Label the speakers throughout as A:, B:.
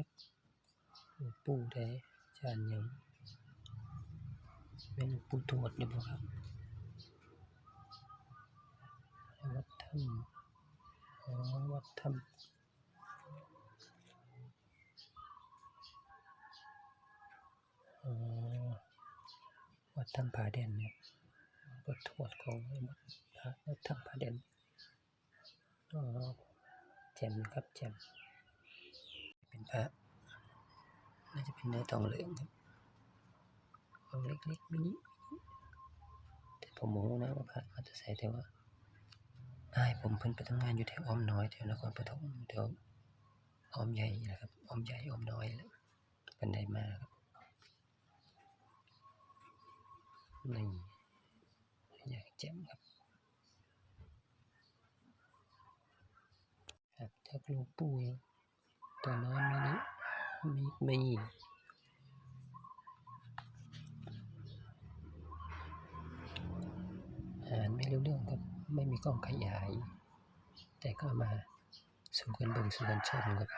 A: จักหลวงปู่ได้จานยังแม่นหลวงปู่ทวดนี่บ่ครับวัดถ้ำอ๋อวัดถ้ำวัดถ้ำผาแดนเนี่ยวัดทวดของวัดพระวัดถ้ำผาแดนอ๋อแจ่มครับแจ่ม เป็นพระน่าจะเป็นเนื้อทองเหลืองครับองเล็กๆมินิแต่ผมมรู้นะว่าพระมาจจะใส่แต่ว่าอ้ายผมเพิ่นไปทำงานอยู่แถวอ้อมน้อยแถวนครปฐมแถวอ้อมใหญ่นี่แหละครับอ้อมใหญ่อ้อมน้อยและเป็นไดมาครับนี่อย่างแจ่มครับครับจากลวงปู่ ตัวน้อยมินิมีไม่อ่านไม่รู้เรื่องครับไม่มีกล้องขยาย แต่ก็มาสู่กันบิ่งสู่กันชมครับ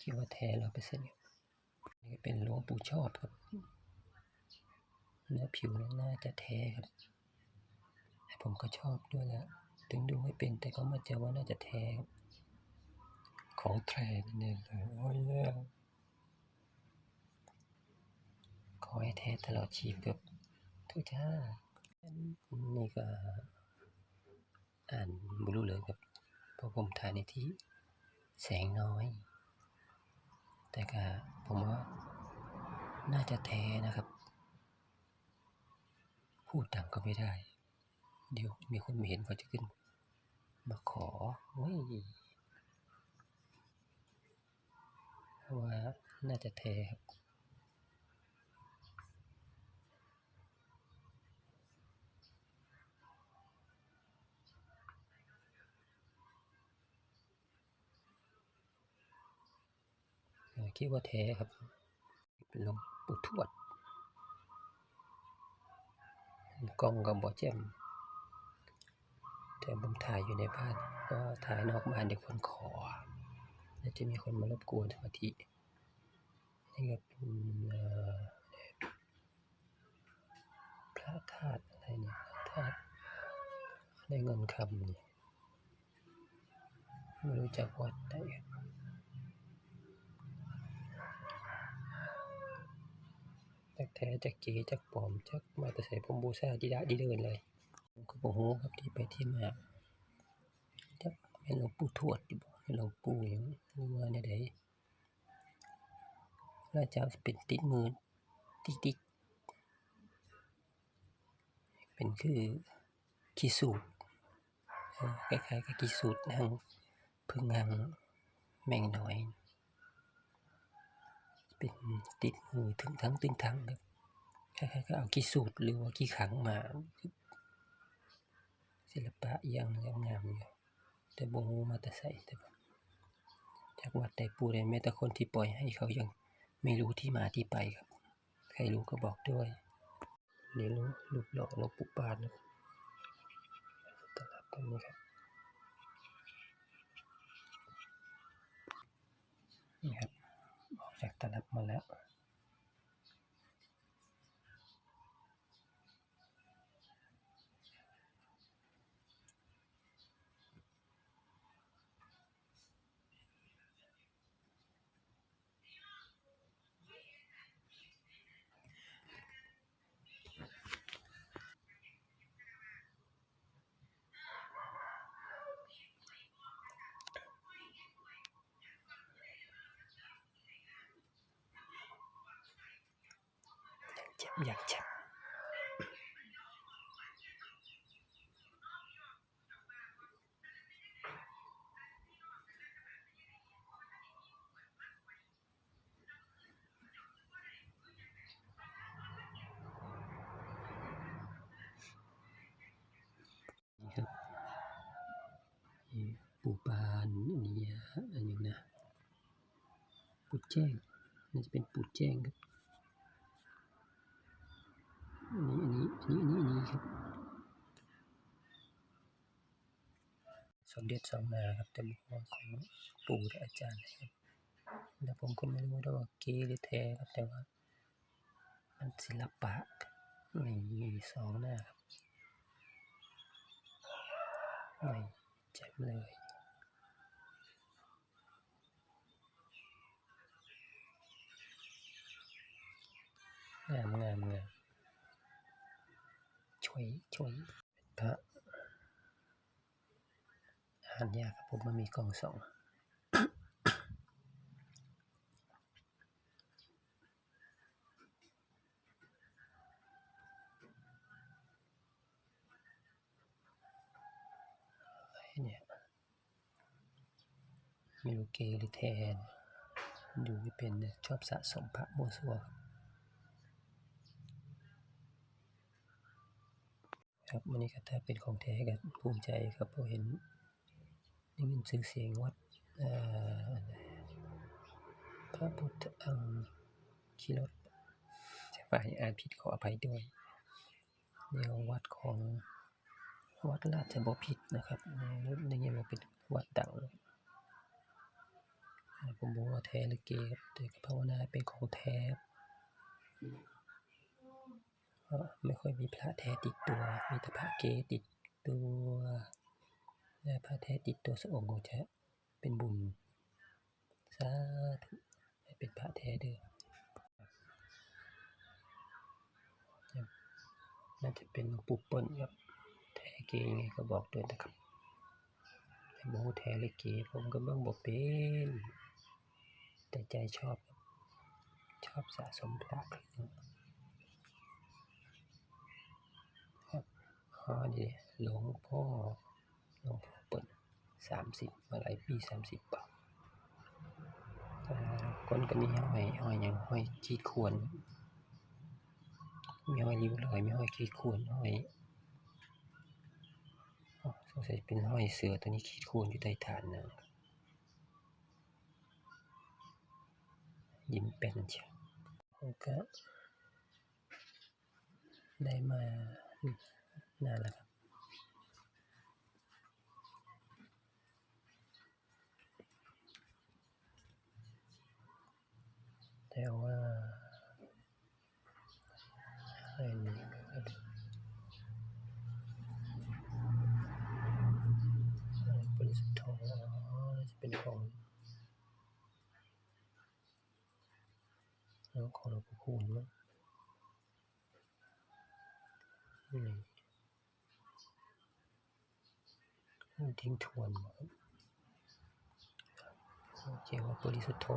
A: คิดว่าแท้ร้อยเปอร์เซ็นต์นี่เป็นหลวงปู่ชอบครับ เนื้อผิวนั้นน่าจะแท้ครับ ผมก็ชอบด้วยแหละ ถึงดูไม่เป็นแต่ก็มาเจอว่าน่าจะแท้ ของแท้แน่ๆเลย โอ้ยแล้วขอให้แท้ตลอดชีพครับทุกท่านี่ก็อ่านไม่รู้เลยครับพราะผมถ่ายในที่แสงน้อย แต่ก็ผมว่าน่าจะแท้นะครับ พูดดังก็ไม่ได้ เดี๋ยวมีคนมาเห็นเขาจะขึ้น มาขอเฮ้ยว่าน่าจะแท้ครับเออคิดว่าแท้ครับเป็นลงปู่ทวดกล้องกับบอแจม แต่ผมถ่ายอยู่ในบ้าน ก็ถ่ายนอกบ้านเดี๋ยวคนขอ แล้วจะมีคนมารบกวนสมาธินี่ก็เป็นพระธาตุอะไรเนี่ยพระธาตุได้เงินคำนี่ไม่รู้จักวัดได้จากแท้จากเก๋จากปลอมจากมาแต่ใส่ผมบูชาดีดะดีเดินเลย ผมก็บอกโหครับที่ไปที่มาจักเป็นหลวงปู่ทวดอยู่บ่เป็นหลวงปู่หยังรู้ว่าเนี่ยได้น่าจะเป็นติดมือติ๊กติ๊กเป็นคือขีสูตรคล้ายๆกับขีสูตรนางพึ่งหางแมงน้อย เป็นติดมือถึงทั้งตึงทั้งครับคล้ายๆก็เอาขี้สูตรหรือว่าขี้ขังมา ศิลปะอย่างงามอยู่แต่บ่ฮู้มาแต่ไสแต่จากวัดใดปู่ใดแม้แต่คนที่ปล่อยให้เขายังไม่รู้ที่มาที่ไปครับ ใครรู้ก็บอกด้วยนี่รู้รูปหล่อหลวงปู่ปานครับตลับกันนี้ครับนี่ครับออกจากตลับมาแล้ว เจ็บอยากเจ็บนี่ครับนี่ปู่ปานอันนี้อันนี้นะปูแจ้งน่าจะเป็นปูแจ้งครับอั นี้อันนี้อันนี้อันนี้อันนี้ครับสมเด็จสองนาครับแต่บุคคลของปู่และอาจารย์นะครับแล้วผมก็ไม่รู้ด้วยว่าเกหรือแท้ครับแต่ว่า มันศิลปะครับนี่สองหน้าครับนี่แจ่มเลยงามงามงาม ช่วยช่วยพระอ่านยากครับผมมันมีกล่องสองอะไรเนี่ยไม่รู้เกย์หรือแทนดูไม่เป็นชอบสะสมพระมั่วซั่วครับ ครับวันนี้ก็ถ้าเป็นของแท้ก็ภูมิใจครับเพราะเห็นได้ยินชื่อเสียงวัดพระพุทธอังคีรถจะฝ่ายอ่านผิดขออภัยด้วยแนววัดของวัดราชบพิตรนะครับในในเงี้ยมันเป็นวัดดังผมบอกว่าแท้หรือเกครับแต่ภาวนาเป็นของแท้ เพราะไม่ค่อยมีพระแท้ติดตัว มีแต่พระเกติดตัวและพระแท้ติดตัวสักองค์จะเป็นบุญสาธุให้เป็นพระแท้เด้อน่าจะเป็นปู่เปิลครับแท้เกยังไงก็บอกด้วยนะครับแต่โมแท้หรือเกผมก็เบิ่งบอกเป็น แต่ใจชอบครับชอบสะสมพระเครื่องครับ อ๋อนี่หลวงพ่อหลวงพ่อเปิดสามสิบมาหลายปีสามสิบปะอ่าคนก็มีห้อยห้อยยังห้อยจีดควรมีห้อยริ้วรอยมีห้อยขีดข่วนห้อยสงสัยเป็นห้อยเสือตัวนี้ขีดข่วนอยู่ใต้ฐานนะยิ้มเป็นเชียวก็ได้มา นานแล้วครับแต่ว่าอันนี้ก็บริสุทธิ์ทองอ๋อน่าจะเป็นของแล้วของหลวงปู่คูณมั้งนี่ ทิ้งทวนเคว่าบริสุทธิ์ทอ